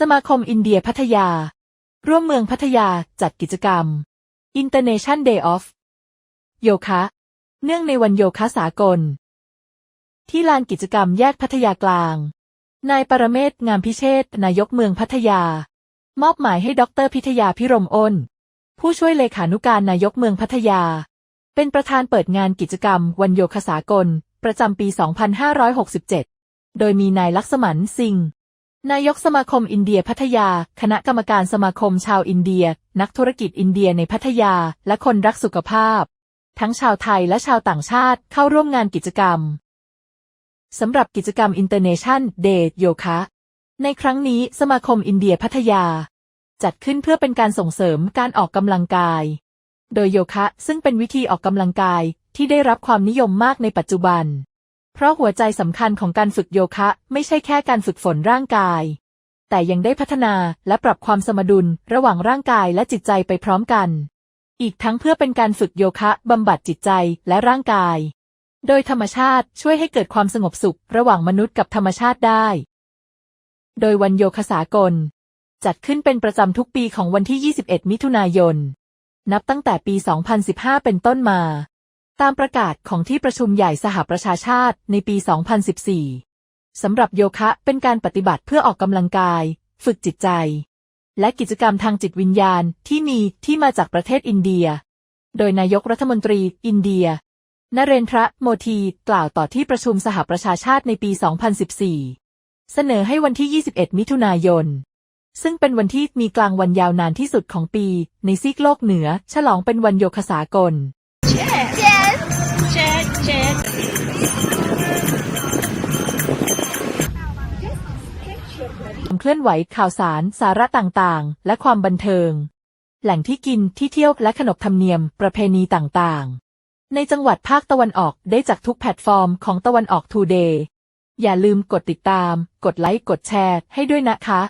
สมาคมอินเดียพัทยา ร่วมเมืองพัทยาจัดกิจกรรม International Day of โยคะ เนื่องในวันโยคะสากล ที่ลานกิจกรรมแยกพัทยากลาง นายปรเมศงามพิเชษฐ์นายกเมืองพัทยา มอบหมายให้ดรพิทยาพิรมอ้น ผู้ช่วยเลขานุการนายกเมืองพัทยา เป็นประธานเปิดงานกิจกรรม วันโยคะสากล ประจำปี 2567 โดยมีนายลักษมันซิงห์ นายกสมาคมอินเดียพัทยา คณะกรรมการสมาคมชาวอินเดีย นักธุรกิจอินเดียในพัทยา และคนรักสุขภาพ ทั้งชาวไทยและชาวต่างชาติเข้าร่วมงานกิจกรรมสำหรับกิจกรรม International Day โยคะ ในครั้งนี้สมาคมอินเดียพัทยา จัดขึ้นเพื่อเป็นการส่งเสริมการออกกำลังกาย โดยโยคะซึ่งเป็นวิธีออกกำลังกายที่ได้รับความนิยมมากในปัจจุบัน เพราะหัวใจสำคัญของการฝึกโยคะ ไม่ใช่แค่การฝึกฝนร่างกาย แต่ยังได้พัฒนาและปรับความสมดุลระหว่างร่างกายและจิตใจไปพร้อมกัน อีกทั้งเพื่อเป็นการฝึกโยคะบำบัดจิตใจและร่างกาย โดยธรรมชาติช่วยให้เกิดความสงบสุขระหว่างมนุษย์กับธรรมชาติได้ โดยวันโยคะสากล จัดขึ้นเป็นประจำทุกปีของวันที่ 21 มิถุนายน นับตั้งแต่ปี 2015 เป็นต้นมา ตามประกาศของที่ประชุมใหญ่สหประชาชาติในปี 2014 สำหรับโยคะเป็นการปฏิบัติเพื่อออกกำลังกาย ฝึกจิตใจ และกิจกรรมทางจิตวิญญาณที่มีที่มาจากประเทศอินเดีย โดยนายกรัฐมนตรีอินเดียนเรนทรโมทีกล่าวต่อที่ประชุมสหประชาชาติในปี 2014 เสนอให้วันที่ 21 มิถุนายน ซึ่งเป็นวันที่มีกลางวันยาวนานที่สุดของปี ในซีกโลกเหนือ ฉลองเป็นวันโยคะสากล Check. Check, check. ความเคลื่อนไหวข่าวสารสาระต่างๆ และความบันเทิง แหล่งที่กินที่เที่ยวและขนบธรรมเนียมประเพณีต่างๆ ในจังหวัดภาคตะวันออกได้จากทุกแพลตฟอร์มของตะวันออกทูเดย์อย่าลืมกดติดตาม กดไลค์ กดแชร์ให้ด้วยนะคะ